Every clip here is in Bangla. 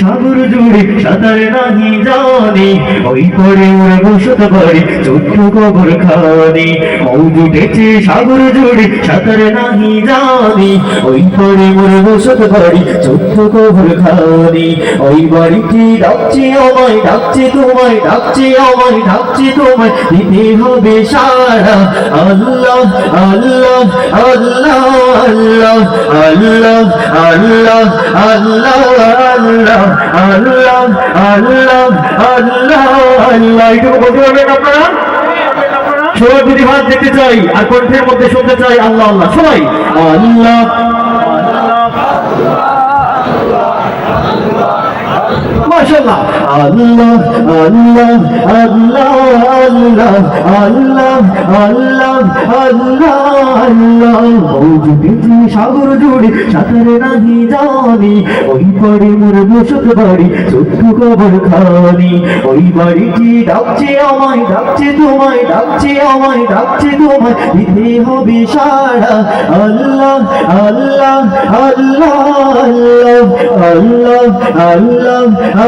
সাগর জুড়ে সাঁতার নাহি জানি ওই পরে ওর বসত বাড়ি ছোট্ট কবর খানি মৌজ সাগর জুড়ে সাঁতার নাহি জানি ওই পরে মোর বসত বাড়ি ছোট্ট কবর খানি ওই বাড়িটি ডাকছে আমায় ডাকছে তোমায় ডাকছে আমায় ডাকছে তোমায় দিতে হবে সারা আল্লাহ আল্লাহ আল্লাহ আল্লাহ আল্লাহ আল্লাহ আল্লাহ আল্লাহ আল্লাহ আল্লাহ সবাই যদি হাত দেখতে চাই আর কণ্ঠের মধ্যে শুনতে চাই, আল্লাহ আল্লাহ। সবাই? আল্লাহ। মাশাআল্লাহ আল্লাহ আল্লাহ আল্লাহ আল্লাহ আল্লাহ আল্লাহ আল্লাহ আল্লাহ মৌজুদেছি সাগর জুড়ে সাঁতারে নাহি জানি ওই পরে মোর বসত বাড়ি ছোট্ট কবর খানি ওই বাড়িটি ডাকছে আমায় ডাকছে তোমায় ডাকছে আমায় ডাকছে তোমায় দিতে হবে সারা আল্লাহ আল্লাহ আল্লাহ আল্লাহ আল্লাহ আল্লাহ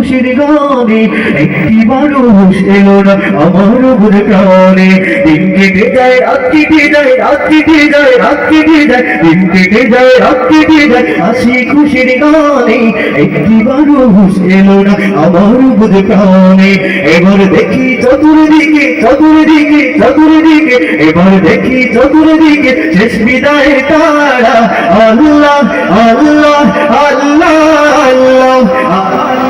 খুশির গানে একটি মানুষ এলো না আমার বুঝে প্রাণে। দিন কেটে যায়, রাত কেটে যায়, রাত কেটে যায়, রাত কেটে যায়, দিন কেটে যায়, রাত কেটে যায়। হাসি খুশির গানে একটি মানুষ এলো না আমার বুঝে প্রাণে। এবার দেখি চতুর্দিকে চতুর্দিকে চতুর্দিকে, এবার দেখি চতুর্দিকে শেষ বিদায় তারা। আল্লাহ আল্লাহ আল্লাহ আল্লাহ আল্লাহ।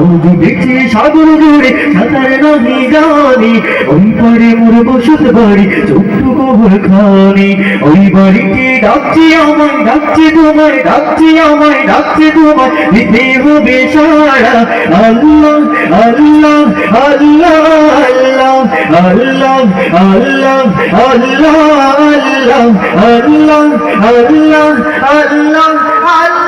মৌজু দেখছি সাগর জুড়ে সাঁতার নাহি জানি ওই আল্লাহ আল্লাহ আল্লাহ আল্লাহ আল্লাহ আল্লাহ আল্লাহ আল্লাহ আল্লাহ আল্লাহ আল্লাহ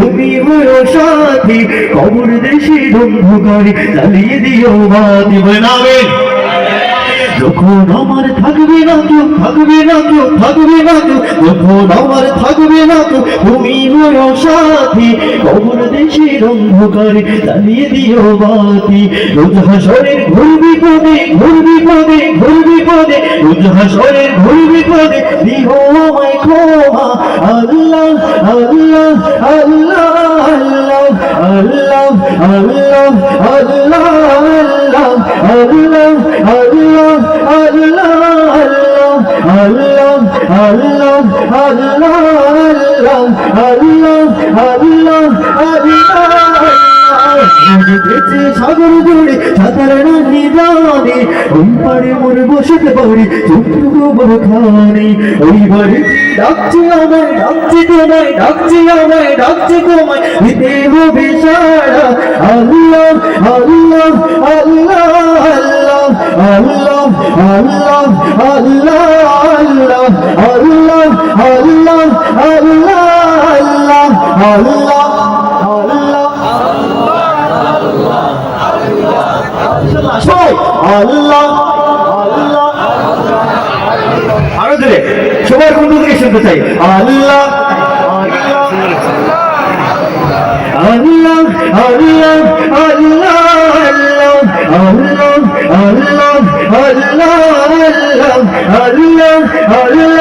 তুমি হলো সাথী, কবর দেশে বন্ধুকারী চালিয়ে দিও বাতি। বানাবে যখন আমার থাকবে না কেউ থাকবে না কেউ থাকবে না কেউ যখন আমার থাকবে না কেউ তুমি সাথী, কবর দেশের অন্ধকারে চালিয়ে দিও বাতি। রোজ হাসরের ঘুরবি পদে ঘুরবি পদে ঘুরবি পদে রোজ হাসরের দিও আমায় ক্ষমা, আল্লাহ দেখছে সাগর জুড়ে সাঁতার জানে ওই পারে মোর বসতে পারি ছোট্ট গোবর খানে ওই বাড়িতে ডাকছে আমায় ডাকছে তোমায় ডাকছে আমায় ডাকছে তোমায় দিতে হবে সারা আল্লাহ আল্লাহ আল্লাহ আল্লাহ আল্লাহ আল্লাহ আল্লাহ আল্লাহ আল্লাহ আল্লাহ আল্লাহ আল্লাহ সবাই আল্লাহ আরও ধরে সবার কোন দিকে শুনতে চাই আল্লাহ আল্লাহ আল্লাহ আল্লাহ আল্লাহ আল্লাহ আল্লাহ আল্লাহ আল্লাহ